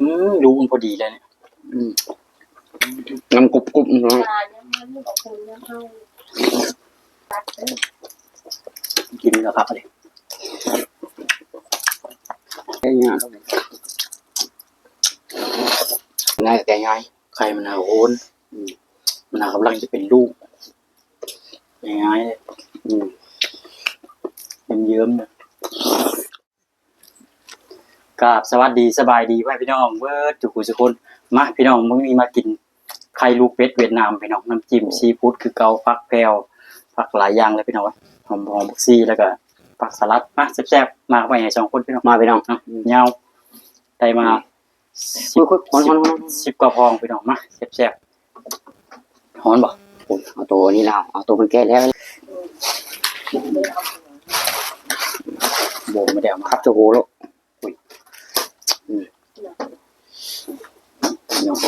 อืมรู้มันพอดีเลยเนี่ยอืมน้ำกรุบกรุบนะกินแล้วครับเลยแค่เนี้ยง่ายแต่ง่ายไข่มันหาโอนมันหากำลังจะเป็นลูกง่ายๆเลยอืมเยิ้มๆเนี่ย กราบสวัสดีสบายดีไว้พี่น้องเบิร์ดจุกุสุคนมาพี่น้องมึงมีมากินไข่ลูกเป็ดเวียดนามพี่น้องน้ำจิ้มซีฟู้ดคือเกาฟักแพรวฟักหลายอย่างเลยพี่น้องวะหอมหอมบักซี่แล้วก็ผักสลัดมาแซ่บๆมาไปให้สองคนพี่น้องมาพี่น้องเนาะเงาได้มาคุยคุยฮอนฮอนฮอนสิบกว่าพองพี่น้องมาแซ่บๆหอนบ่โอ้ยเอาตัวนี้แล้วเอาตัวมันแก่แล้วโบไม่ได้เอามาครับตัวโหแล้ว น้อง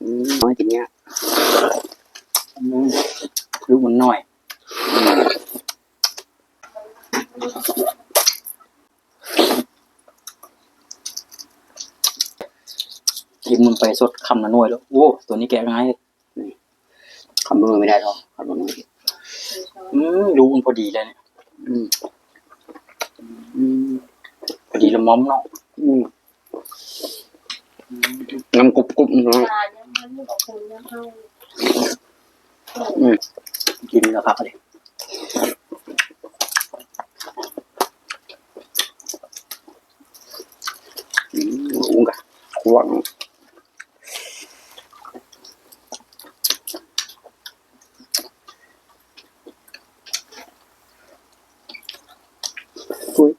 อืมน้อยกินเนี้ยอืมลูกมันน้อยกินมันไปสดคำละหน่วยแล้ว โอ้ ตัวนี้แกะง่ายเลยคำนวณไม่ได้หรอกคำนวณไม่ได้อืมรู้มันพอดีเลยเนี่ย อืมอืมพอดีละม้อมเนาะอืม น้ำกรุบกรุบเนาะตายังมันบกินแล้วครับเลยอืมอุ้งกะหวังคุย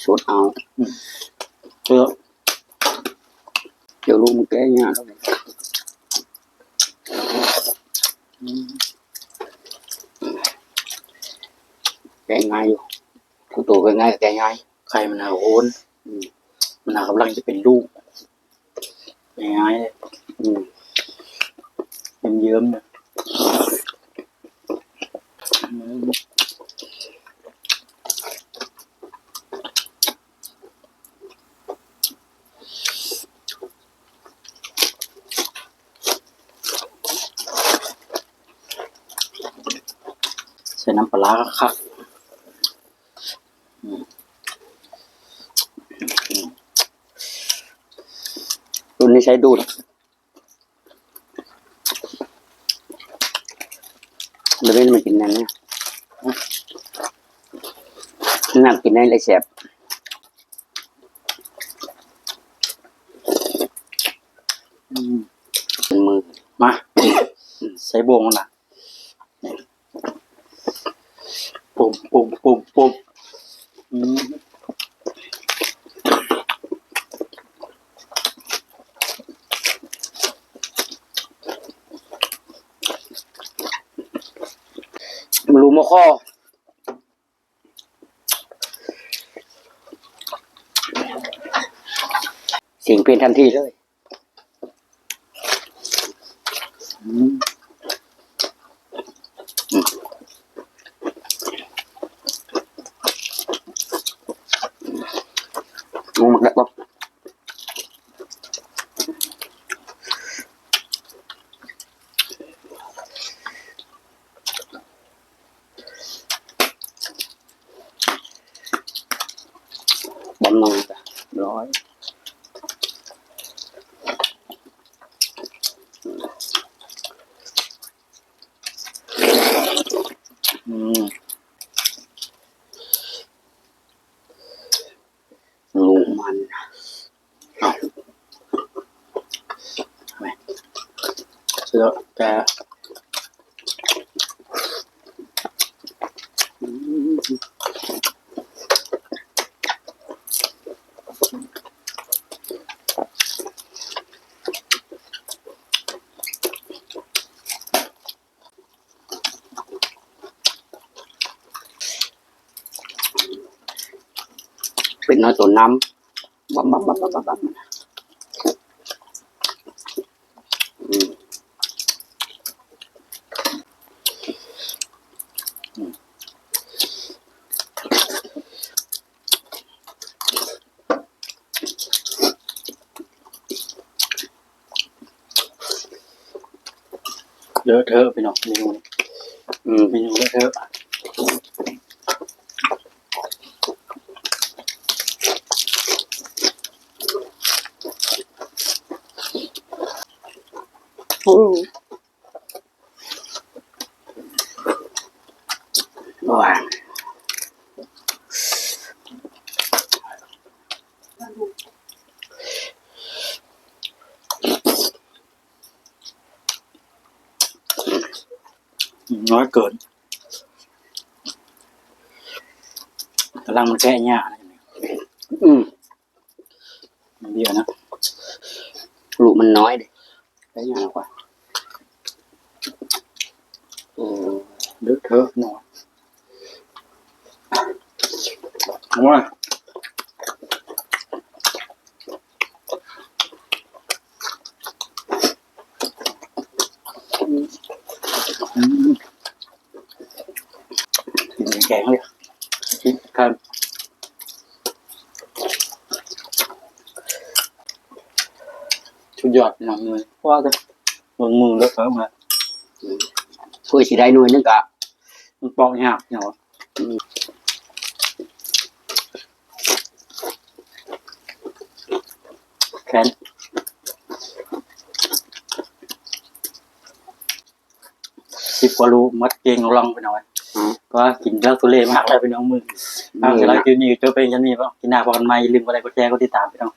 ส ดเอาเออเดี๋ยวลูกมึงแก้เงี้ยแก้ง่ายอยู่ทุกตัวก็ง่ายแก้ง่ายไข่มันหาโอนอืมมันหากำลังจะเป็นลูกง่ายๆเลยอืมเยิ้มๆเนี่ยอืมใส่น้ำปลาคักรุ่นนี้ใช้ดูดไม่ได้มากินนั่นนะนั่งกินได้เลยแสบมเป็นมือ มา ใส่บวงนะนี่ ปุ่มปุ่มปุ่มปุ่มรู้มข้อเสียงเปลี่ยนทันทีเลย อืม งงมากแล้วปะบอมนองจ้ะร้อย อืม ลูกมัน เชื่อแกเป็นน้อยตัวน้ำบับบับบับบับบับ เลอะเทอะไปหน่อยเมนูอืมเมนูเลอะเทอะอืม ว้า น้อยเกินกำลังมันแช่หญ้านะอืมมันเดียวนะลูกมันน้อยเด้ได้ยังกว่าอืมเลอะเทอะหน่อยเอาว่าอืม กินแกงเลยครับชุดยอดนังเลยว่าจะมือมือเลอะเทอะมาช่วยสิได้หน่วยนึงกะมันปอกยากเนาะแขนสิบกว่ารูมัดเก่งลองไปหน่อย อืมก็กินแล้วทุเรศมากเลยไปน้องมือเอานี่เสร็จแล้วนะกินนี่เจอเป็นยันนี่ป่ะกินหน้าพอกันไม่ลืมอะไรก็แจ้ก็ติดตามไปน้อง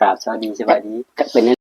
กราบสวัสดีสบายดีจะเป็น